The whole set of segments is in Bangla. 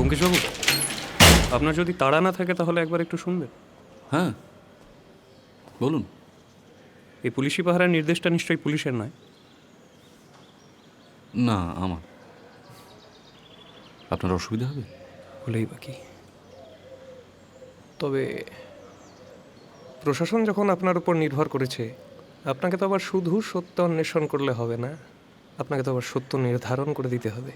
ব্যোমকেশবাবু আপনার যদি তাড়া না থাকে তাহলে একবার একটু শুনবেন। হ্যাঁ বলুন। এই পুলিশি পাহারার নির্দেশটা নিশ্চয়ই পুলিশের নয়? না আমার। আপনার অসুবিধা হবে? হলেই বাকি তবে প্রশাসন যখন আপনার উপর নির্ভর করেছে আপনাকে তো আবার শুধু সত্য অন্বেষণ করলে হবে না আপনাকে তো আবার সত্য নির্ধারণ করে দিতে হবে।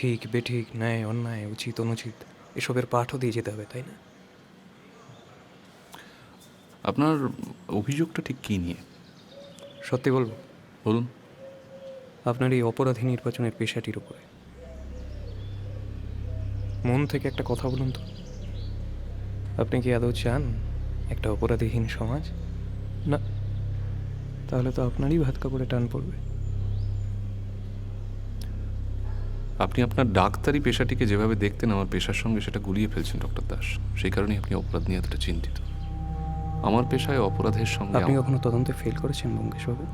ঠিক বেঠিক ন্যায় অন্যায় উচিত অনুচিত এসবের পাঠও দিয়ে যেতে হবে তাই না? আপনার অভিযোগটা ঠিক কী নিয়ে? সত্যি বলব। বলুন। আপনার এই অপরাধী নির্বাচনের পেশাটির উপরে। মন থেকে একটা কথা বলুন তো। আপনি কি আদৌ চান একটা অপরাধীহীন সমাজ? না। তাহলে তো আপনারই ভাত কাপড়ে টান পড়বে। আপনি আপনার ডাক্তারি পেশাটিকে যেভাবে দেখতেন আমার পেশার সঙ্গে সেটা গুলিয়ে ফেলছেন ডক্টর দাস। সেই কারণেই আপনি অপরাধ নিয়ে এতটা চিন্তিত। আমার পেশায় অপরাধের সঙ্গে আপনি কখনো তদন্তে ফেল করেছেন বঙ্কেশবাবু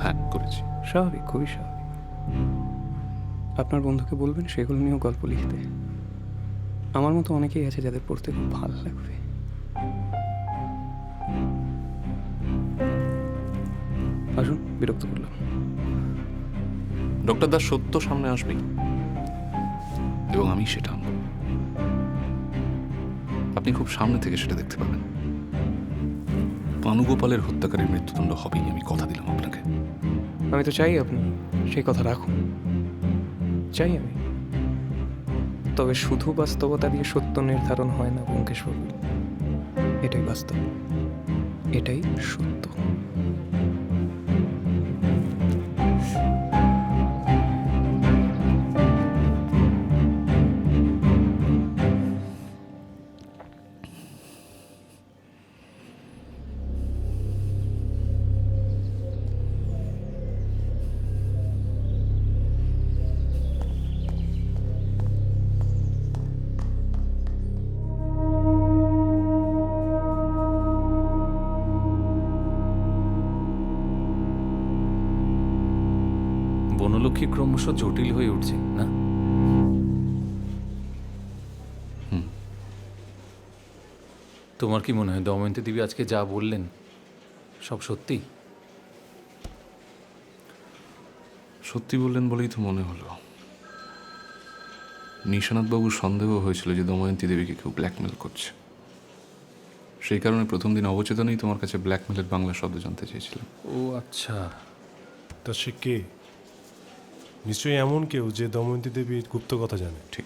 হ্যাঁ করেছি। স্বাভাবিক খুবই স্বাভাবিক। আপনার বন্ধুকে বলবেন সেগুলো নিয়েও গল্প লিখতে। আমার মতো অনেকেই আছে যাদের পড়তে খুব ভালো লাগবে। আসুন বিরক্ত করলাম। ডক্টর দাস সত্য সামনে আসবেই এবং আমি সেটা আনব। আপনি খুব সামনে থেকে সেটা দেখতে পাবেন। পানুগোপালের হত্যাকারীর মৃত্যুদণ্ড হবেই আমি কথা দিলাম আপনাকে। আমি তো চাই আপনি সেই কথা রাখুন। চাই আমি। তবে শুধু বাস্তবতা দিয়ে সত্য নির্ধারণ হয় না বঙ্কেশবাবু এটাই বাস্তব। এটাই সত্য। বনলক্ষ্মী ক্রমশ জটিল হয়ে উঠছে না? তোমার কি মনে হয় দময়ন্তী দেবী আজকে যা বললেন সব সত্যি? সত্যি বললেন বলেই তো মনে হলো। নিশানাথবাবুর সন্দেহ হয়েছিল যে দময়ন্তী দেবীকে কেউ ব্ল্যাকমেল করছে। সেই কারণে প্রথম দিন অবচেতনেই তোমার কাছে ব্ল্যাকমেলের বাংলা শব্দ জানতে চেয়েছিলাম। ও আচ্ছা। তা সে কে? নিশ্চয়ই এমন কেউ যে দময়ন্তী দেবীর গুপ্ত কথা জানে। ঠিক।